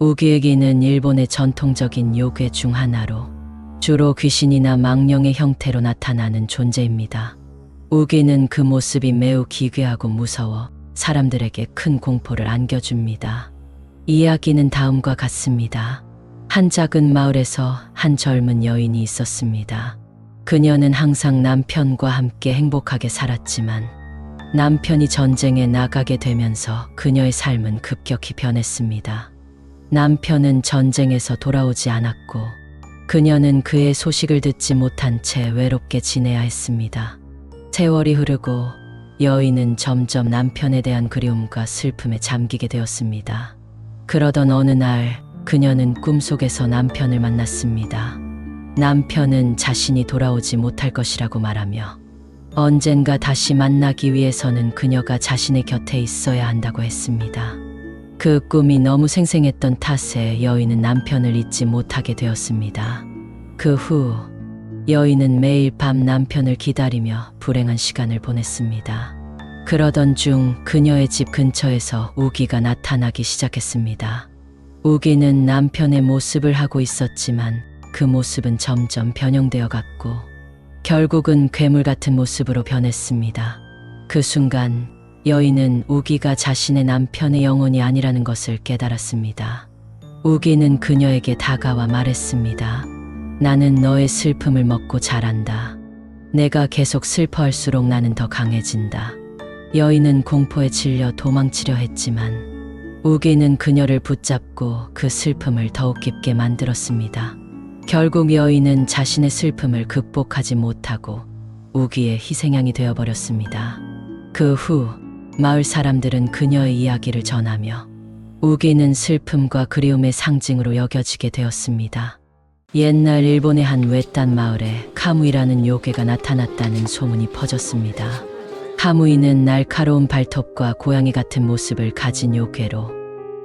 우기에기는 일본의 전통적인 요괴 중 하나로 주로 귀신이나 망령의 형태로 나타나는 존재입니다. 우기는 그 모습이 매우 기괴하고 무서워 사람들에게 큰 공포를 안겨줍니다. 이야기는 다음과 같습니다. 한 작은 마을에서 한 젊은 여인이 있었습니다. 그녀는 항상 남편과 함께 행복하게 살았지만 남편이 전쟁에 나가게 되면서 그녀의 삶은 급격히 변했습니다. 남편은 전쟁에서 돌아오지 않았고 그녀는 그의 소식을 듣지 못한 채 외롭게 지내야 했습니다. 세월이 흐르고 여인은 점점 남편에 대한 그리움과 슬픔에 잠기게 되었습니다. 그러던 어느 날 그녀는 꿈속에서 남편을 만났습니다. 남편은 자신이 돌아오지 못할 것이라고 말하며 언젠가 다시 만나기 위해서는 그녀가 자신의 곁에 있어야 한다고 했습니다. 그 꿈이 너무 생생했던 탓에 여인은 남편을 잊지 못하게 되었습니다. 그 후 여인은 매일 밤 남편을 기다리며 불행한 시간을 보냈습니다. 그러던 중 그녀의 집 근처에서 우기가 나타나기 시작했습니다. 우기는 남편의 모습을 하고 있었지만 그 모습은 점점 변형되어 갔고 결국은 괴물 같은 모습으로 변했습니다. 그 순간 여인은 우기가 자신의 남편의 영혼이 아니라는 것을 깨달았습니다. 우기는 그녀에게 다가와 말했습니다. 나는 너의 슬픔을 먹고 자란다. 내가 계속 슬퍼할수록 나는 더 강해진다. 여인은 공포에 질려 도망치려 했지만 우기는 그녀를 붙잡고 그 슬픔을 더욱 깊게 만들었습니다. 결국 여인은 자신의 슬픔을 극복하지 못하고 우기의 희생양이 되어버렸습니다. 그 후 마을 사람들은 그녀의 이야기를 전하며 우기는 슬픔과 그리움의 상징으로 여겨지게 되었습니다. 옛날 일본의 한 외딴 마을에 카무이라는 요괴가 나타났다는 소문이 퍼졌습니다. 카무이는 날카로운 발톱과 고양이 같은 모습을 가진 요괴로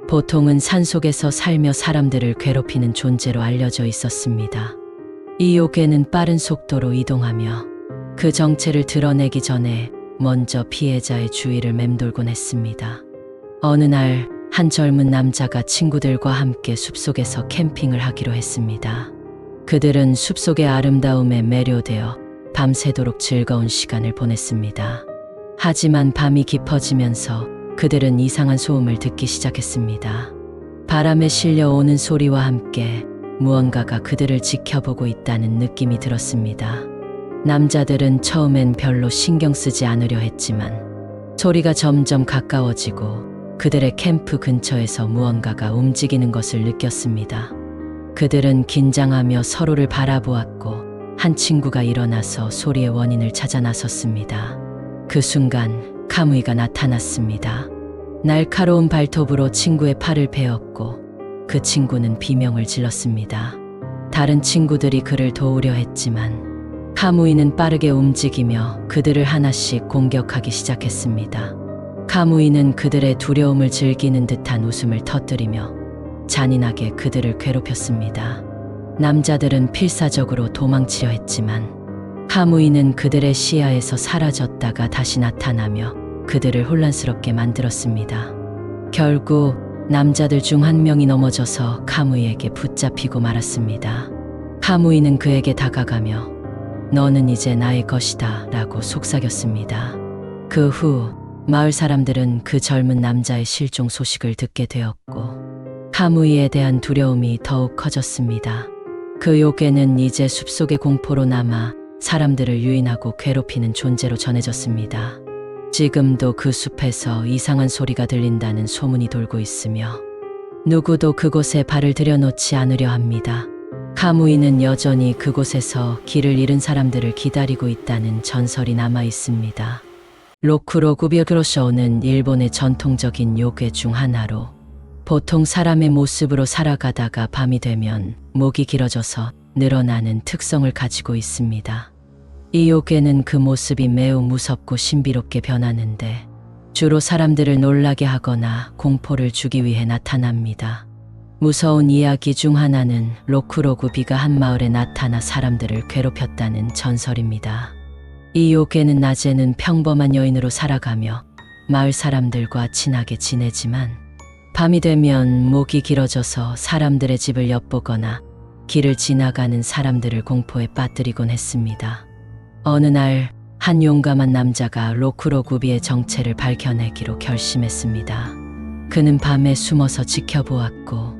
보통은 산속에서 살며 사람들을 괴롭히는 존재로 알려져 있었습니다. 이 요괴는 빠른 속도로 이동하며 그 정체를 드러내기 전에 먼저 피해자의 주위를 맴돌곤 했습니다. 어느 날 한 젊은 남자가 친구들과 함께 숲속에서 캠핑을 하기로 했습니다. 그들은 숲속의 아름다움에 매료되어 밤새도록 즐거운 시간을 보냈습니다. 하지만 밤이 깊어지면서 그들은 이상한 소음을 듣기 시작했습니다. 바람에 실려 오는 소리와 함께 무언가가 그들을 지켜보고 있다는 느낌이 들었습니다. 남자들은 처음엔 별로 신경 쓰지 않으려 했지만 소리가 점점 가까워지고 그들의 캠프 근처에서 무언가가 움직이는 것을 느꼈습니다. 그들은 긴장하며 서로를 바라보았고 한 친구가 일어나서 소리의 원인을 찾아 나섰습니다. 그 순간 카무이가 나타났습니다. 날카로운 발톱으로 친구의 팔을 베었고 그 친구는 비명을 질렀습니다. 다른 친구들이 그를 도우려 했지만 카무이는 빠르게 움직이며 그들을 하나씩 공격하기 시작했습니다. 카무이는 그들의 두려움을 즐기는 듯한 웃음을 터뜨리며 잔인하게 그들을 괴롭혔습니다. 남자들은 필사적으로 도망치려 했지만 카무이는 그들의 시야에서 사라졌다가 다시 나타나며 그들을 혼란스럽게 만들었습니다. 결국 남자들 중 한 명이 넘어져서 카무이에게 붙잡히고 말았습니다. 카무이는 그에게 다가가며 너는 이제 나의 것이다 라고 속삭였습니다. 그 후 마을 사람들은 그 젊은 남자의 실종 소식을 듣게 되었고 카무이에 대한 두려움이 더욱 커졌습니다. 그 요괴는 이제 숲속의 공포로 남아 사람들을 유인하고 괴롭히는 존재로 전해졌습니다. 지금도 그 숲에서 이상한 소리가 들린다는 소문이 돌고 있으며 누구도 그곳에 발을 들여놓지 않으려 합니다. 카무이는 여전히 그곳에서 길을 잃은 사람들을 기다리고 있다는 전설이 남아 있습니다. 로쿠로 구비그로쇼는 일본의 전통적인 요괴 중 하나로 보통 사람의 모습으로 살아가다가 밤이 되면 목이 길어져서 늘어나는 특성을 가지고 있습니다. 이 요괴는 그 모습이 매우 무섭고 신비롭게 변하는데 주로 사람들을 놀라게 하거나 공포를 주기 위해 나타납니다. 무서운 이야기 중 하나는 로크로구비가 한 마을에 나타나 사람들을 괴롭혔다는 전설입니다. 이 요괴는 낮에는 평범한 여인으로 살아가며 마을 사람들과 친하게 지내지만 밤이 되면 목이 길어져서 사람들의 집을 엿보거나 길을 지나가는 사람들을 공포에 빠뜨리곤 했습니다. 어느 날 한 용감한 남자가 로크로 구비의 정체를 밝혀내기로 결심했습니다. 그는 밤에 숨어서 지켜보았고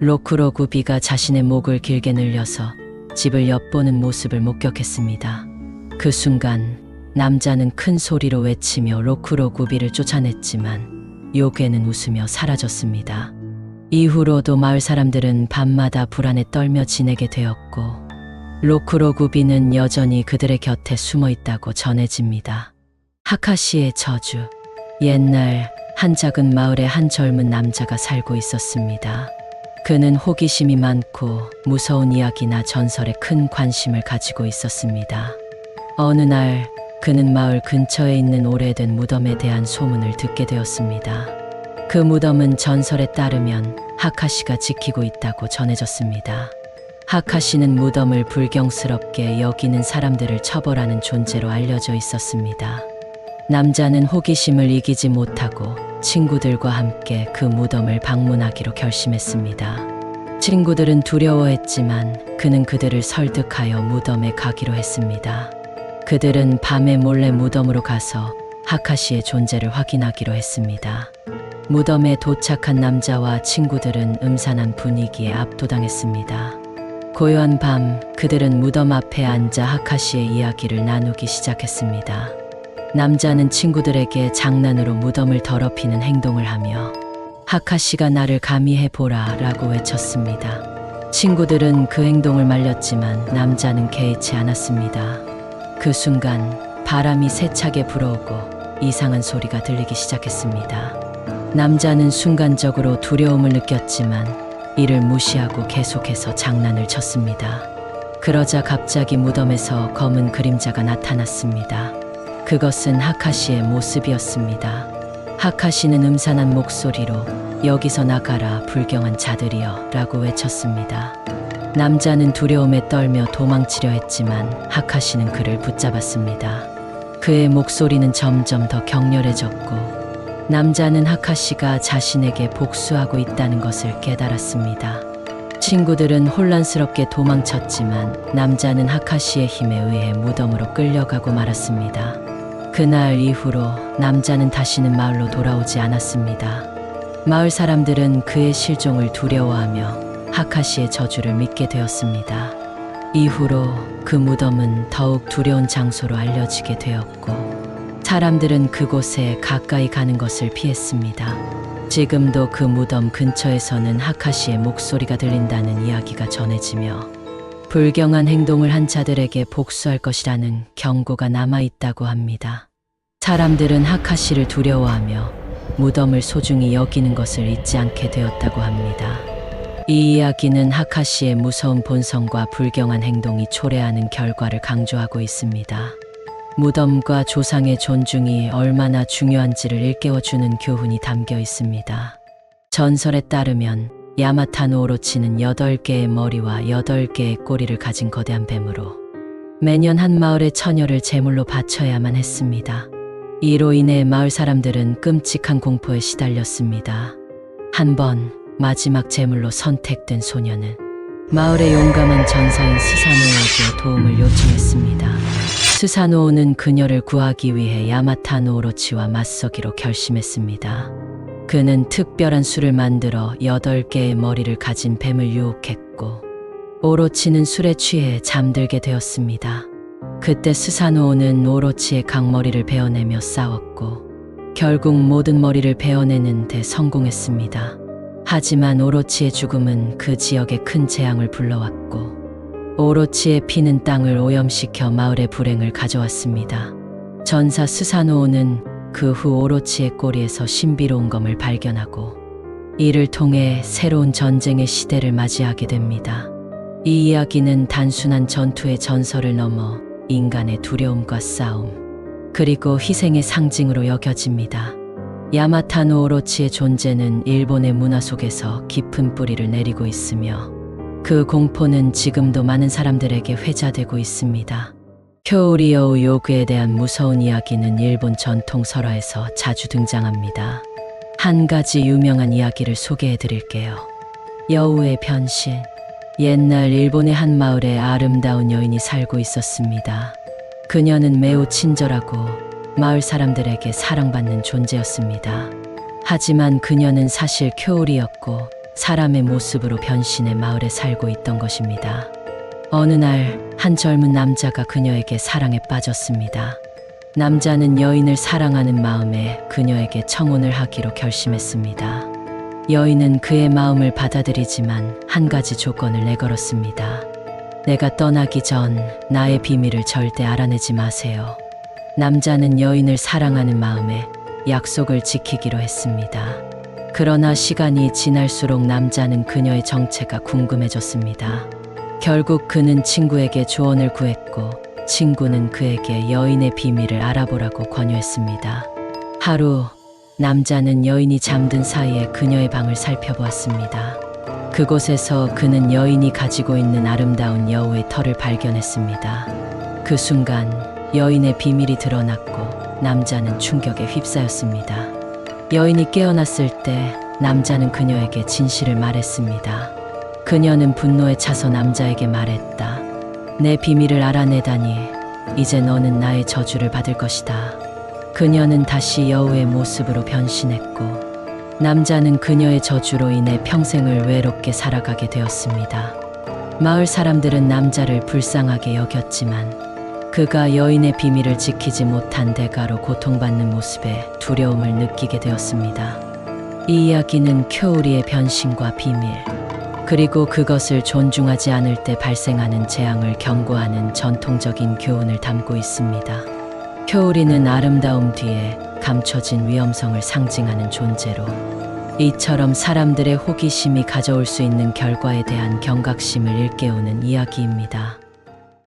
로크로 구비가 자신의 목을 길게 늘려서 집을 엿보는 모습을 목격했습니다. 그 순간 남자는 큰 소리로 외치며 로크로 구비를 쫓아냈지만 요괴는 웃으며 사라졌습니다. 이후로도 마을 사람들은 밤마다 불안에 떨며 지내게 되었고 로크로 구비는 여전히 그들의 곁에 숨어 있다고 전해집니다. 하카시의 저주. 옛날 한 작은 마을에 한 젊은 남자가 살고 있었습니다. 그는 호기심이 많고 무서운 이야기나 전설에 큰 관심을 가지고 있었습니다. 어느 날 그는 마을 근처에 있는 오래된 무덤에 대한 소문을 듣게 되었습니다. 그 무덤은 전설에 따르면 하카시가 지키고 있다고 전해졌습니다. 하카시는 무덤을 불경스럽게 여기는 사람들을 처벌하는 존재로 알려져 있었습니다. 남자는 호기심을 이기지 못하고 친구들과 함께 그 무덤을 방문하기로 결심했습니다. 친구들은 두려워했지만 그는 그들을 설득하여 무덤에 가기로 했습니다. 그들은 밤에 몰래 무덤으로 가서 하카시의 존재를 확인하기로 했습니다. 무덤에 도착한 남자와 친구들은 음산한 분위기에 압도당했습니다. 고요한 밤, 그들은 무덤 앞에 앉아 하카시의 이야기를 나누기 시작했습니다. 남자는 친구들에게 장난으로 무덤을 더럽히는 행동을 하며 하카시가 나를 감히 해보라 라고 외쳤습니다. 친구들은 그 행동을 말렸지만 남자는 개의치 않았습니다. 그 순간 바람이 세차게 불어오고 이상한 소리가 들리기 시작했습니다. 남자는 순간적으로 두려움을 느꼈지만 이를 무시하고 계속해서 장난을 쳤습니다. 그러자 갑자기 무덤에서 검은 그림자가 나타났습니다. 그것은 하카시의 모습이었습니다. 하카시는 음산한 목소리로 여기서 나가라 불경한 자들이여 라고 외쳤습니다. 남자는 두려움에 떨며 도망치려 했지만 하카시는 그를 붙잡았습니다. 그의 목소리는 점점 더 격렬해졌고 남자는 하카시가 자신에게 복수하고 있다는 것을 깨달았습니다. 친구들은 혼란스럽게 도망쳤지만 남자는 하카시의 힘에 의해 무덤으로 끌려가고 말았습니다. 그날 이후로 남자는 다시는 마을로 돌아오지 않았습니다. 마을 사람들은 그의 실종을 두려워하며 하카시의 저주를 믿게 되었습니다. 이후로 그 무덤은 더욱 두려운 장소로 알려지게 되었고 사람들은 그곳에 가까이 가는 것을 피했습니다. 지금도 그 무덤 근처에서는 하카시의 목소리가 들린다는 이야기가 전해지며 불경한 행동을 한 자들에게 복수할 것이라는 경고가 남아 있다고 합니다. 사람들은 하카시를 두려워하며 무덤을 소중히 여기는 것을 잊지 않게 되었다고 합니다. 이 이야기는 하카시의 무서운 본성과 불경한 행동이 초래하는 결과를 강조하고 있습니다. 무덤과 조상의 존중이 얼마나 중요한지를 일깨워주는 교훈이 담겨 있습니다. 전설에 따르면 야마타노 오로치는 8개의 머리와 8개의 꼬리를 가진 거대한 뱀으로 매년 한 마을의 처녀를 제물로 바쳐야만 했습니다. 이로 인해 마을 사람들은 끔찍한 공포에 시달렸습니다. 한 번 마지막 제물로 선택된 소녀는 마을의 용감한 전사인 스사노에게 도움을 요청했습니다. 스사노오는 그녀를 구하기 위해 야마타노 오로치와 맞서기로 결심했습니다. 그는 특별한 술을 만들어 8개의 머리를 가진 뱀을 유혹했고 오로치는 술에 취해 잠들게 되었습니다. 그때 스사노오는 오로치의 각머리를 베어내며 싸웠고 결국 모든 머리를 베어내는 데 성공했습니다. 하지만 오로치의 죽음은 그 지역에 큰 재앙을 불러왔고 오로치의 피는 땅을 오염시켜 마을의 불행을 가져왔습니다. 전사 스사노오는 그 후 오로치의 꼬리에서 신비로운 검을 발견하고 이를 통해 새로운 전쟁의 시대를 맞이하게 됩니다. 이 이야기는 단순한 전투의 전설을 넘어 인간의 두려움과 싸움, 그리고 희생의 상징으로 여겨집니다. 야마타노 오로치의 존재는 일본의 문화 속에서 깊은 뿌리를 내리고 있으며 그 공포는 지금도 많은 사람들에게 회자되고 있습니다. 쿄우리여우 요구에 대한 무서운 이야기는 일본 전통 설화에서 자주 등장합니다. 한 가지 유명한 이야기를 소개해 드릴게요. 여우의 변신. 옛날 일본의 한 마을에 아름다운 여인이 살고 있었습니다. 그녀는 매우 친절하고 마을 사람들에게 사랑받는 존재였습니다. 하지만 그녀는 사실 큐울이었고 사람의 모습으로 변신해 마을에 살고 있던 것입니다. 어느 날 한 젊은 남자가 그녀에게 사랑에 빠졌습니다. 남자는 여인을 사랑하는 마음에 그녀에게 청혼을 하기로 결심했습니다. 여인은 그의 마음을 받아들이지만 한 가지 조건을 내걸었습니다. 내가 떠나기 전 나의 비밀을 절대 알아내지 마세요. 남자는 여인을 사랑하는 마음에 약속을 지키기로 했습니다. 그러나 시간이 지날수록 남자는 그녀의 정체가 궁금해졌습니다. 결국 그는 친구에게 조언을 구했고 친구는 그에게 여인의 비밀을 알아보라고 권유했습니다. 하루 남자는 여인이 잠든 사이에 그녀의 방을 살펴보았습니다. 그곳에서 그는 여인이 가지고 있는 아름다운 여우의 털을 발견했습니다. 그 순간 여인의 비밀이 드러났고 남자는 충격에 휩싸였습니다. 여인이 깨어났을 때 남자는 그녀에게 진실을 말했습니다. 그녀는 분노에 차서 남자에게 말했다. 내 비밀을 알아내다니 이제 너는 나의 저주를 받을 것이다. 그녀는 다시 여우의 모습으로 변신했고 남자는 그녀의 저주로 인해 평생을 외롭게 살아가게 되었습니다. 마을 사람들은 남자를 불쌍하게 여겼지만 그가 여인의 비밀을 지키지 못한 대가로 고통받는 모습에 두려움을 느끼게 되었습니다. 이 이야기는 큐우리의 변신과 비밀, 그리고 그것을 존중하지 않을 때 발생하는 재앙을 경고하는 전통적인 교훈을 담고 있습니다. 큐우리는 아름다움 뒤에 감춰진 위험성을 상징하는 존재로 이처럼 사람들의 호기심이 가져올 수 있는 결과에 대한 경각심을 일깨우는 이야기입니다.